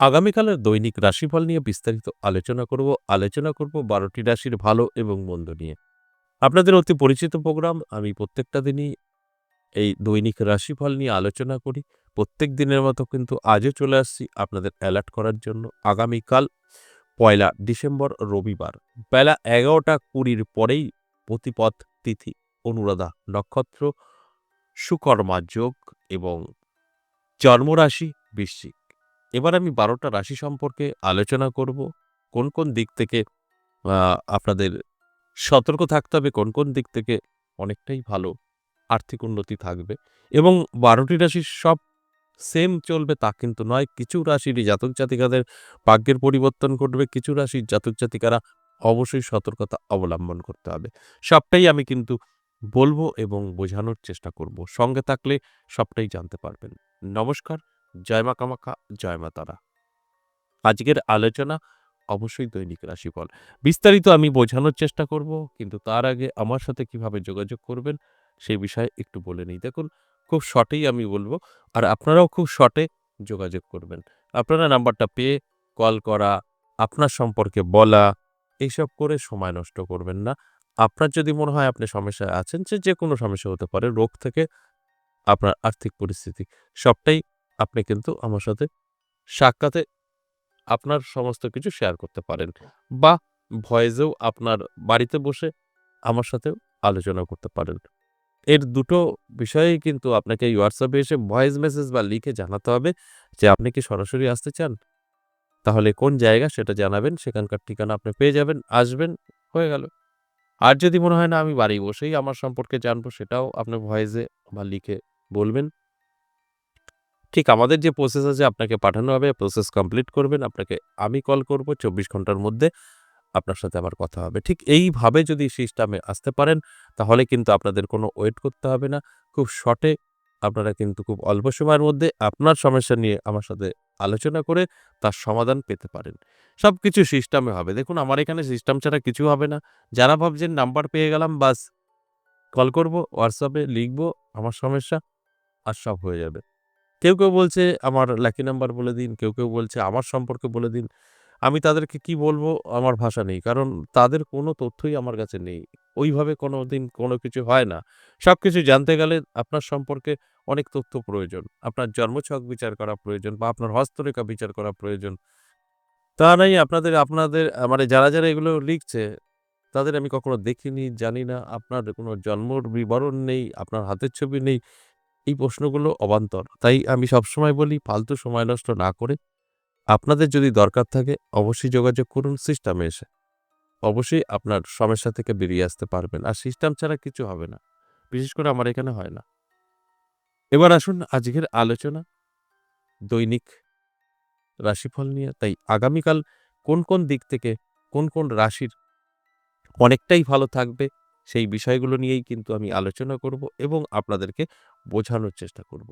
আগামীকালের দৈনিক রাশিফল নিয়ে বিস্তারিত আলোচনা করব। আলোচনা করব বারোটি রাশির ভালো এবং মন্দ নিয়ে। আপনাদের অতি পরিচিত প্রোগ্রাম, আমি প্রত্যেকটা দিনই এই দৈনিক রাশিফল নিয়ে আলোচনা করি। প্রত্যেক দিনের মতো কিন্তু আজও চলে আসছি আপনাদের অ্যালার্ট করার জন্য। আগামীকাল পয়লা ডিসেম্বর, রবিবার। বেলা এগারোটা কুড়ির পরেই প্রতিপদ তিথি, অনুরাধা নক্ষত্র, সুকর্মা যোগ এবং জন্মরাশি বৃশ্চিক। এবার আমি বারোটা রাশি সম্পর্কে আলোচনা করব। কোন কোন দিক থেকে আপনাদের সতর্ক থাকতে হবে, কোন কোন দিক থেকে অনেকটাই ভালো আর্থিক উন্নতি থাকবে। এবং বারোটি রাশি সব সেম চলবে, তা কিন্তু নয়। কিছু রাশিরই জাতক জাতিকাদের ভাগ্যের পরিবর্তন ঘটবে, কিছু রাশির জাতক জাতিকারা অবশ্যই সতর্কতা অবলম্বন করতে হবে। সবটাই আমি কিন্তু বলব এবং বোঝানোর চেষ্টা করব। সঙ্গে থাকলে সবটাই জানতে পারবেন। নমস্কার জয় মা কামাখ্যা, জয় মা তারা। আজকের আলোচনা অবশ্যই দৈনিক রাশিফল। বিস্তারিত আমি বোঝানোর চেষ্টা করব, কিন্তু তার আগে আমার সাথে কীভাবে যোগাযোগ করবেন সেই বিষয়ে একটু বলে নিই। দেখুন, খুব শর্টেই আমি বলব, আর আপনারাও খুব শর্টে যোগাযোগ করবেন। আপনারা নাম্বারটা পেয়ে কল করা, আপনার সম্পর্কে বলা এইসব করে সময় নষ্ট করবেন না। আপনার যদি মনে হয় আপনি সমস্যায় আছেন, যে যে কোনো সমস্যা হতে পারে, রোগ থেকে আপনার আর্থিক পরিস্থিতি সবটাই আপনি কিন্তু আমার সাথে সাক্ষাতে আপনার সমস্ত কিছু শেয়ার করতে পারেন বা ভয়েসেও আপনার বাড়িতে বসে আমার সাথেও আলোচনা করতে পারেন। এর দুটো বিষয়েই কিন্তু আপনাকে হোয়াটসঅ্যাপে এসে ভয়েস মেসেজ বা লিখে জানাতে হবে যে, আপনি কি সরাসরি আসতে চান? তাহলে কোন জায়গা সেটা জানাবেন, সেখানকার ঠিকানা আপনি পেয়ে যাবেন, আসবেন, হয়ে গেল। আর যদি মনে হয়, না, আমি বাড়ি বসেই আমার সম্পর্কে জানব, সেটাও আপনি ভয়েসে বা লিখে বলবেন। ঠিক আমাদের যে প্রসেস আছে আপনাকে পাঠানো হবে প্রসেস কমপ্লিট করবেন, আপনাকে আমি কল করব, চব্বিশ ঘণ্টার মধ্যে আপনার সাথে আমার কথা হবে। ঠিক এইভাবে যদি সিস্টেমে আসতে পারেন, তাহলে কিন্তু আপনাদের কোনো ওয়েট করতে হবে না। খুব শর্টে আপনারা কিন্তু খুব অল্প সময়ের মধ্যে আপনার সমস্যা নিয়ে আমার সাথে আলোচনা করে তার সমাধান পেতে পারেন। সব কিছু সিস্টেমে হবে। দেখুন, আমার এখানে সিস্টেম ছাড়া কিছু হবে না। যারা ভাবছেন নাম্বার পেয়ে গেলাম, বাস কল করব হোয়াটসঅ্যাপে লিখব, আমার সমস্যা, আর সব হয়ে যাবে। কেউ কেউ বলছে, আমার লাকি নাম্বার বলে দিন। কেউ কেউ বলছে, আমার সম্পর্কে বলে দিন। আমি তাদেরকে কি বলব? আমার ভাষা নেই। কারণ তাদের কোনো তথ্যই আমার কাছে নেই। ওইভাবে কোনো দিন কোনো কিছু হয় না। সব কিছু জানতে গেলে আপনার সম্পর্কে অনেক তথ্য প্রয়োজন। আপনার জন্মছক বিচার করা প্রয়োজন বা আপনার হস্তরেখা বিচার করা প্রয়োজন। তা নাই, আপনাদের আপনাদের মানে যারা যারা এগুলো লিখছে, তাদের আমি কখনো দেখিনি, জানি না। আপনার কোনো জন্মর বিবরণ নেই, আপনার হাতের ছবি নেই। এই প্রশ্নগুলো অবান্তর। তাই আমি সবসময় বলি, ফালতু সময় নষ্ট না করে আপনাদের যদি দরকার থাকে, অবশ্যই যোগাযোগ করুন সিস্টেমে এসে। অবশ্যই আপনার সমস্যা থেকে বেরিয়ে আসতে পারবেন। আর সিস্টেম ছাড়া কিছু হবে না। বিশেষ করে আমার এখানে হয় না। এবার আসুন আজকের আলোচনা দৈনিক রাশিফল নিয়ে। তাই আগামীকাল কোন কোন দিক থেকে কোন কোন রাশির অনেকটাই ভালো থাকবে সেই বিষয়গুলো নিয়েই কিন্তু আমি আলোচনা করব এবং আপনাদেরকে বোঝানোর চেষ্টা করব।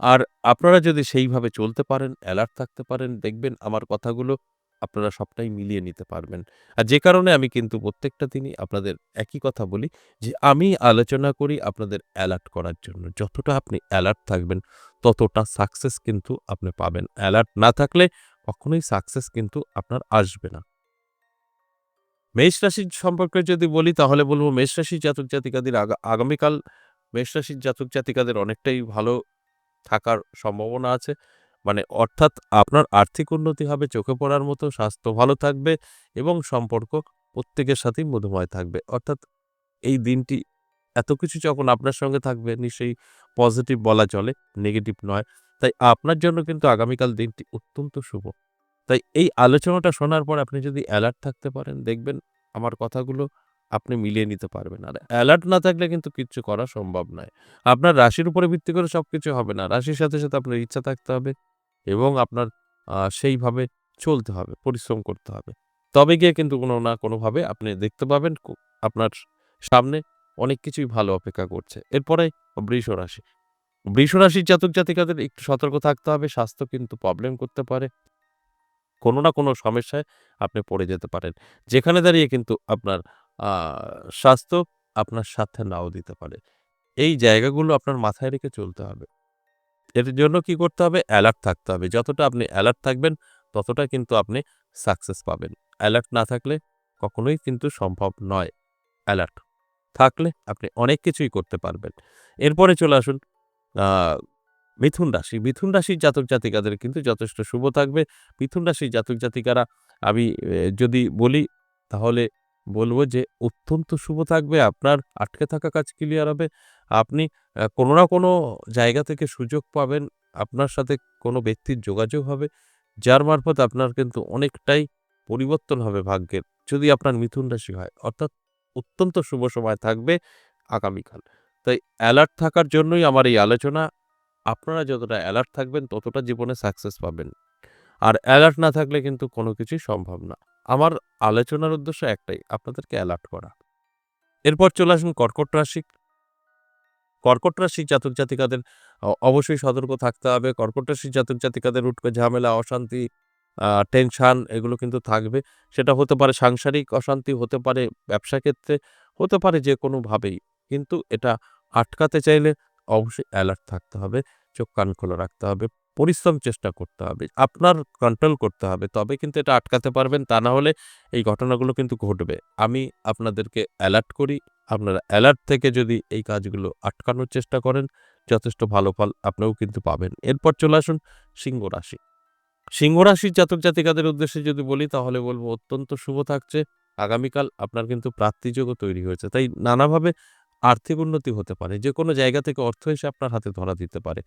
আর আপনারা যদি সেইভাবে চলতে পারেন অ্যালার্ট থাকতে পারেন, দেখবেন আমার কথাগুলো আপনারা সবটাই মিলিয়ে নিতে পারবেন। আর যে কারণে আমি কিন্তু প্রত্যেকটা দিনই আপনাদের একই কথা বলি যে, আমি আলোচনা করি আপনাদের অ্যালার্ট করার জন্য। যতটা আপনি অ্যালার্ট থাকবেন, ততটা সাকসেস কিন্তু আপনি পাবেন। অ্যালার্ট না থাকলে কখনোই সাকসেস কিন্তু আপনার আসবে না। মেষ রাশির সম্পর্কে যদি বলি, তাহলে বলব মেষ রাশির জাতক জাতিকাদের আগামীকাল মেষ রাশির জাতক জাতিকাদের অনেকটাই ভালো থাকার সম্ভাবনা আছে। মানে অর্থাৎ আপনার আর্থিক উন্নতি হবে, চোখে পড়ার মতো স্বাস্থ্য ভালো থাকবে এবং সম্পর্ক প্রত্যেকের সাথেই মধুময় থাকবে। অর্থাৎ এই দিনটি এত কিছু যখন আপনার সঙ্গে থাকবে, নিশ্চয়ই পজিটিভ বলা চলে, নেগেটিভ নয়। তাই আপনার জন্য কিন্তু আগামীকাল দিনটি অত্যন্ত শুভ। তাই এই আলোচনাটা শোনার পর আপনি যদি অ্যালার্ট থাকতে পারেন, দেখবেন আমার কথাগুলো আপনি মিলিয়ে নিতে পারবেন। আর অ্যালার্ট না থাকলে কিন্তু কিচ্ছু করা সম্ভব নয়। আপনার রাশির উপরে ভিত্তি করে সব কিছু হবে না। রাশির সাথে সাথে আপনার ইচ্ছা থাকতে হবে এবং আপনার সেইভাবে চলতে হবে, পরিশ্রম করতে হবে। তবে গিয়ে কিন্তু কোনো না কোনোভাবে আপনি দেখতে পাবেন আপনার সামনে অনেক কিছুই ভালো অপেক্ষা করছে। এরপরে বৃষ রাশি। বৃষ রাশির জাতক জাতিকাদের একটু সতর্ক থাকতে হবে, স্বাস্থ্য কিন্তু প্রবলেম করতে পারে। কোনো না কোনো সমস্যায় আপনি পড়ে যেতে পারেন। যেখানে দাঁড়িয়ে কিন্তু আপনার স্বাস্থ্য আপনার সাথে নাও দিতে পারে। এই জায়গাগুলো আপনার মাথায় রেখে চলতে হবে। এর জন্য কি করতে হবে? অ্যালার্ট থাকতে হবে। যতটা আপনি অ্যালার্ট থাকবেন, ততটা কিন্তু আপনি সাকসেস পাবেন। অ্যালার্ট না থাকলে কখনোই কিন্তু সম্ভব নয় অ্যালার্ট। থাকলে আপনি অনেক কিছুই করতে পারবেন। এরপরে চলে আসুন মিথুন রাশি। মিথুন রাশির জাতক জাতিকাদের কিন্তু যথেষ্ট শুভ থাকবে। মিথুন রাশির জাতক জাতিকারা, আমি যদি বলি, তাহলে বলব যে, অত্যন্ত শুভ থাকবে। আপনার আটকে থাকা কাজ ক্লিয়ার হবে। আপনি কোনো না কোনো জায়গা থেকে সুযোগ পাবেন। আপনার সাথে কোনো ব্যক্তির যোগাযোগ হবে, যার মারফত আপনার কিন্তু অনেকটাই পরিবর্তন হবে ভাগ্যের, যদি আপনার মিথুন রাশি হয়। অর্থাৎ অত্যন্ত শুভ সময় থাকবে আগামীকাল। তাই অ্যালার্ট থাকার জন্যই আমার এই আলোচনা। আপনারা যতটা অ্যালার্ট থাকবেন, ততটা জীবনে সাকসেস পাবেন। আর অ্যালার্ট না থাকলে কিন্তু কোনো কিছুই সম্ভব না। আমার আলোচনার উদ্দেশ্য একটাই, আপনাদেরকে অ্যালার্ট করা। এরপর চলে আসুন কর্কট রাশি। কর্কট রাশির জাতক জাতিকাদের অবশ্যই সতর্ক থাকতে হবে। কর্কট রাশির জাতক জাতিকাদের উঠবে ঝামেলা, অশান্তি টেনশান এগুলো কিন্তু থাকবে। সেটা হতে পারে সাংসারিক অশান্তি, হতে পারে ব্যবসা ক্ষেত্রে, হতে পারে যে কোনোভাবেই। কিন্তু এটা আটকাতে চাইলে অবশ্যই অ্যালার্ট থাকতে হবে, চোখ কান খোলা রাখতে হবে। পরিশ্রম চেষ্টা করতে হবে, আপনার কন্ট্রোল করতে হবে। তবে কিন্তু এটা আটকাতে পারবেন, তা না হলে এই ঘটনাগুলো কিন্তু ঘটবে। আমি আপনাদেরকে অ্যালার্ট করি, আপনারা অ্যালার্ট থেকে যদি এই কাজগুলো আটকানোর চেষ্টা করেন, যথেষ্ট ভালো ফল আপনিও কিন্তু পাবেন। এরপর চলে আসুন সিংহ রাশি। সিংহ রাশির জাতক জাতিকাদের উদ্দেশ্যে যদি বলি, তাহলে বলব অত্যন্ত শুভ থাকছে। আগামীকাল আপনার কিন্তু প্রাপ্তিযোগও তৈরি হয়েছে। তাই নানাভাবে আর্থিক উন্নতি হতে পারে। যে কোনো জায়গা থেকে অর্থ এসে আপনার হাতে ধরা দিতে পারে।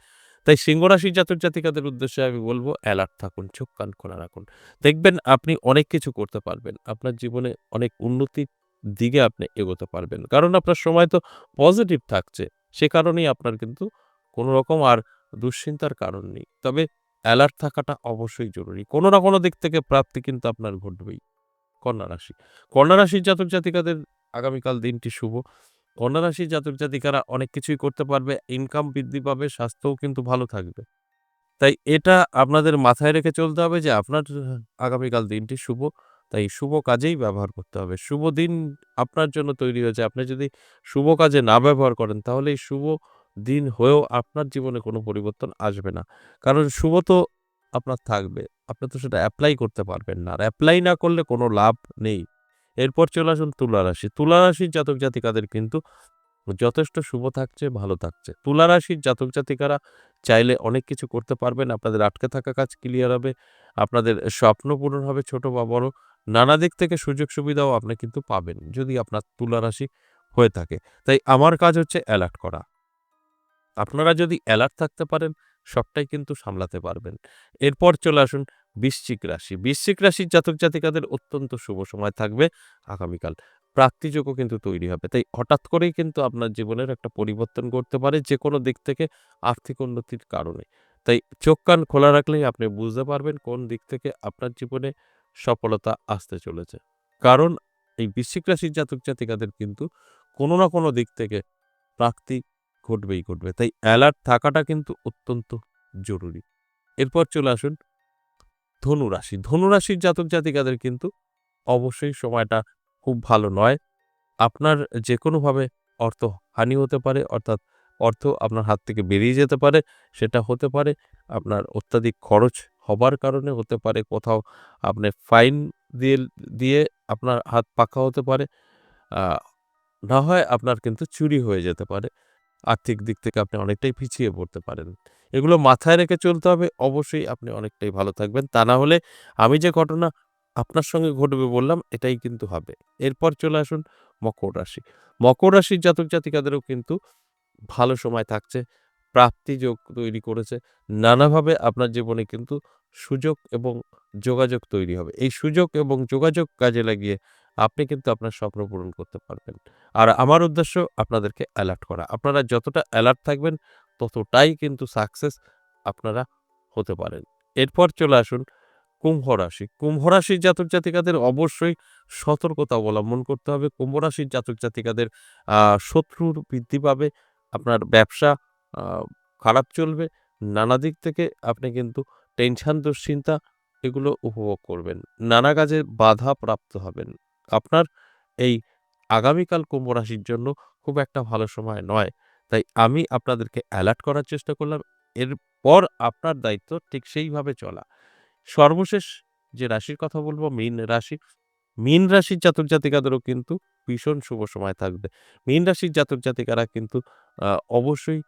তাই সিংহ রাশির জাতক জাতিকাদের উদ্দেশ্যে আমি বলব অ্যালার্ট থাকুন, চোখ কান খোলা রাখুন। দেখবেন আপনি অনেক কিছু করতে পারবেন। আপনার জীবনে অনেক উন্নতির দিকে আপনি এগোতে পারবেন। কারণ আপনার সময় তো পজিটিভ থাকছে। সে কারণেই আপনার কিন্তু কোনো রকম আর দুশ্চিন্তার কারণ নেই। তবে অ্যালার্ট থাকাটা অবশ্যই জরুরি। কোনো না কোনো দিক থেকে প্রাপ্তি কিন্তু আপনার ঘটবেই। কন্যা রাশি। কন্যা রাশির জাতক জাতিকাদের আগামীকাল দিনটি শুভ। কন্যা রাশির জাতক জাতিকারা অনেক কিছুই করতে পারবে ইনকাম বৃদ্ধি পাবে, স্বাস্থ্যও কিন্তু ভালো থাকবে। তাই এটা আপনাদের মাথায় রেখে চলতে হবে যে আপনার আগামীকাল দিনটি শুভ, তাই শুভ কাজেই ব্যবহার করতে হবে। শুভ দিন আপনার জন্য তৈরি হয়েছে। আপনি যদি শুভ কাজে না ব্যবহার করেন, তাহলে এই শুভ দিন হয়েও আপনার জীবনে কোনো পরিবর্তন আসবে না। কারণ শুভ তো আপনার থাকবে, আপনি তো সেটা অ্যাপ্লাই করতে পারবেন না। আর অ্যাপ্লাই না করলে কোনো লাভ নেই। এরপর চলে আসুন তুলা রাশি। তুলা রাশির জাতক জাতিকাদের কিন্তু যথেষ্ট শুভ থাকছে, ভালো থাকছে। তুলা রাশির জাতক জাতিকারা চাইলে অনেক কিছু করতে পারবেন। আপনাদের আটকে থাকা কাজ ক্লিয়ার হবে, আপনাদের স্বপ্ন পূরণ হবে ছোট বা বড়। নানা দিক থেকে সুযোগ সুবিধাও আপনি কিন্তু পাবেন, যদি আপনার তুলা রাশি হয়ে থাকে। তাই আমার কাজ হচ্ছে অ্যালার্ট করা। আপনারা যদি অ্যালার্ট থাকতে পারেন, সবটাই কিন্তু সামলাতে পারবেন। এরপর চলে আসুন বৃশ্চিক রাশি। বৃশ্চিক রাশির জাতক জাতিকাদের অত্যন্ত শুভ সময় থাকবে আগামীকাল। প্রাপ্তিযোগও কিন্তু তৈরি হবে। তাই হঠাৎ করেই কিন্তু আপনার জীবনের একটা পরিবর্তন করতে পারে যে কোনো দিক থেকে আর্থিক উন্নতির কারণে। তাই চোখ কান খোলা রাখলেই আপনি বুঝতে পারবেন কোন দিক থেকে আপনার জীবনে সফলতা আসতে চলেছে। কারণ এই বৃশ্চিক রাশির জাতক জাতিকাদের কিন্তু কোনো না কোনো দিক থেকে প্রাপ্তি ঘটবেই ঘটবে। তাই অ্যালার্ট থাকাটা কিন্তু অত্যন্ত জরুরি। এরপর চলে আসুন ধনু রাশি ধনু জাতক জাতিকাদের কিন্তু অবশ্যই সময়টা খুব ভালো নয়। আপনার যে কোনোভাবে অর্থ হানি হতে পারে, অর্থাৎ অর্থ আপনার হাত থেকে বেরিয়ে যেতে পারে, সেটা হতে পারে। আপনার অত্যাধিক খরচ হবার কারণে হতে পারে, কোথাও আপনি ফাইন দিয়ে দিয়ে আপনার হাত পাকা হতে পারে। না হয় আপনার কিন্তু চুরি হয়ে যেতে পারে। আর্থিক দিক থেকে আপনি অনেকটাই পিছিয়ে পড়তে পারেন। এগুলো মাথায় রেখে চলতে হবে। অবশ্যই আপনি অনেকটাই ভালো থাকবেন। তা না হলে আমি যে ঘটনা আপনার সঙ্গে ঘটবে বললাম, এটাই কিন্তু হবে। এরপর চলে আসুন মকর রাশি। মকর রাশির জাতক জাতিকাদেরও কিন্তু ভালো সময় থাকছে, প্রাপ্তি যোগ তৈরি করেছে। নানাভাবে আপনার জীবনে কিন্তু সুযোগ এবং যোগাযোগ তৈরি হবে। এই সুযোগ এবং যোগাযোগ কাজে লাগিয়ে আপনি কিন্তু আপনার স্বপ্ন পূরণ করতে পারবেন। আর আমার উদ্দেশ্য আপনাদেরকে অ্যালার্ট করা। আপনারা যতটা অ্যালার্ট থাকবেন ততটাই কিন্তু সাকসেস আপনারা হতে পারেন। এরপর চলে আসুন কুম্ভ রাশি। কুম্ভ রাশির জাতক জাতিকাদের অবশ্যই সতর্কতা অবলম্বন করতে হবে। কুম্ভ রাশির জাতক জাতিকাদের শত্রুর বৃদ্ধি পাবে, আপনার ব্যবসা খারাপ চলবে, নানা দিক থেকে আপনি কিন্তু টেনশন দুশ্চিন্তা এগুলো উপভোগ করবেন। নানা কাজে বাধা প্রাপ্ত হবেন। আপনার এই আগামীকাল কুম্ভ রাশির জন্য খুব একটা ভালো সময় নয়। তাই আমি আপনাদেরকে অ্যালার্ট করার চেষ্টা করলাম এরপর আপনার দায়িত্ব ঠিক সেইভাবে চলা সর্বশেষ যে রাশির কথা বলব মীন রাশি। মীন রাশির জাতক জাতিকাদেরও কিন্তু ভীষণ শুভ সময় থাকবে। মীন রাশির জাতক জাতিকারা কিন্তু অবশ্যই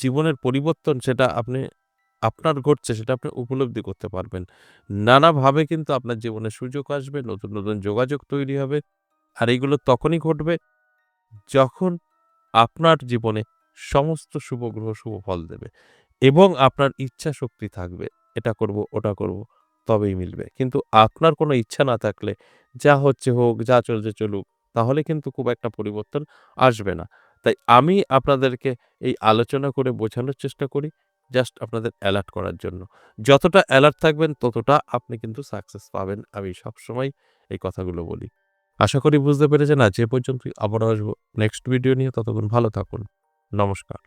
জীবনের পরিবর্তন সেটা আপনি আপনার ঘটছে সেটা আপনি উপলব্ধি করতে পারবেন। নানাভাবে কিন্তু আপনার জীবনে সুযোগ আসবে, নতুন, নতুন যোগাযোগ তৈরি হবে। আর এইগুলো তখনই ঘটবে যখন আপনার জীবনে সমস্ত শুভ গ্রহ শুভ ফল দেবে এবং আপনার ইচ্ছা শক্তি থাকবে। এটা করব, ওটা করব তবেই মিলবে। কিন্তু আপনার কোনো ইচ্ছা না থাকলে যা হচ্ছে হোক, যা চলছে চলুক তাহলে কিন্তু খুব একটা পরিবর্তন আসবে না। তাই আমি আপনাদেরকে এই আলোচনা করে বোঝানোর চেষ্টা করি জাস্ট আপনাদের অ্যালার্ট করার জন্য। যতটা অ্যালার্ট থাকবেন ততটা আপনি কিন্তু সাকসেস পাবেন। আমি সবসময় এই কথাগুলো বলি। আশা করি বুঝতে পেরেছেন। আজ এ পর্যন্তই। আবার আসব নেক্সট ভিডিও নিয়ে। ততক্ষণ ভালো থাকুন। নমস্কার।